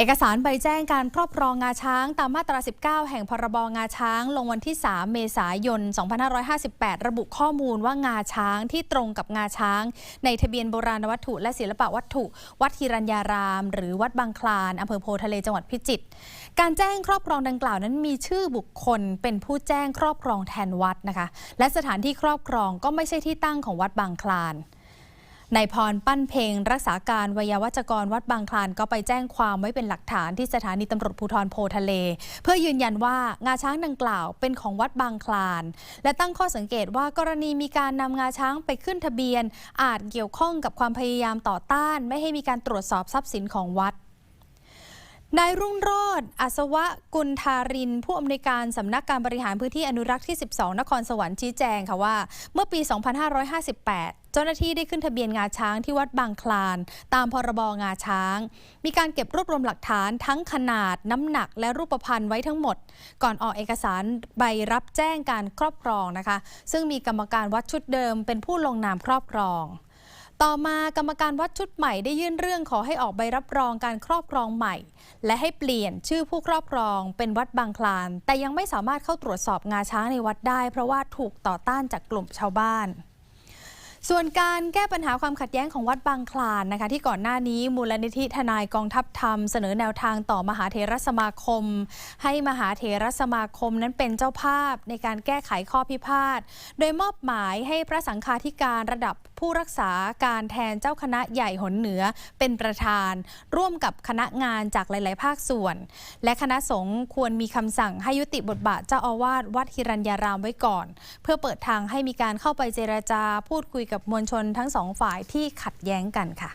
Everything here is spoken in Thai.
เอกสารใบแจ้งการครอบครองงาช้างตามมาตรา 19 แห่งพรบงาช้าง ลงวันที่ 3 เมษายน 2558 ระบุข้อมูลว่างาช้างที่ตรงกับงาช้าง ในทะเบียนโบราณวัตถุและศิลปวัตถุ วัดฮิรัญญาราม หรือวัดบางคลานอำเภอโพทะเลจังหวัดพิจิตร การแจ้งครอบครองดังกล่าวนั้นมีชื่อบุคคล เป็นผู้แจ้งครอบครองแทนวัดนะคะ และสถานที่ครอบครองก็ไม่ใช่ที่ตั้งของวัดบางคลาน นายพรปั้นเพลง รักษาการวยาวัจกรวัดบางคลานก็ไปแจ้งความไว้เป็นหลักฐานที่สถานีตำรวจภูธรโพทะเล เพื่อยืนยันว่างาช้างดังกล่าวเป็นของวัดบางคลาน และตั้งข้อสังเกตว่ากรณีมีการนำงาช้างไปขึ้นทะเบียน อาจเกี่ยวข้องกับความพยายามต่อต้าน ไม่ให้มีการตรวจสอบทรัพย์สินของวัดนายรุ่งโรจน์อัศวะกุลธาริน ผู้อำนวยการสำนักการบริหารพื้นที่อนุรักษ์ที่ 12 นครสวรรค์ชี้แจงค่ะว่า เมื่อปี 2558 เจ้าหน้าที่ได้ขึ้นทะเบียนงาช้างที่วัดบางคลาน ตามพรบงาช้าง มีการเก็บรวบรวมหลักฐานทั้งขนาด น้ำหนักและรูปพรรณไว้ทั้งหมด ก่อนออกเอกสารใบรับแจ้งการครอบครองนะคะ ซึ่งมีกรรมการวัดชุดเดิม เป็นผู้ลงนามครอบครองต่อมากรรมการวัดชุดใหม่ได้ยื่นเรื่องขอให้ออกใบรับรองการครอบครองใหม่ และให้เปลี่ยนชื่อผู้ครอบครองเป็นวัดบางคลาน แต่ยังไม่สามารถเข้าตรวจสอบงาช้างในวัดได้ เพราะว่าถูกต่อต้านจากกลุ่มชาวบ้าน ส่วนการแก้ปัญหาความขัดแย้งของวัดบางคลานนะคะ ที่ก่อนหน้านี้มูลนิธิทนายกองทัพธรรม เสนอแนวทางต่อมหาเทรสมาคม ให้มหาเทรสมาคมนั้นเป็นเจ้าภาพในการแก้ไขข้อพิพาท โดยมอบหมายให้พระสังฆาธิการระดับ ผู้รักษาการแทนเจ้าคณะใหญ่หนเหนือเป็นประธาน ร่วมกับคณะงานจากหลาย ๆ ภาคส่วน และคณะสงฆ์ควรมีคำสั่งให้ยุติบทบาทเจ้าอาวาสวัดฮิรัญญารามไว้ก่อน เพื่อเปิดทางให้มีการเข้าไปเจราจาพูดคุยกับมวลชนทั้งสองฝ่ายที่ขัดแย้งกันค่ะ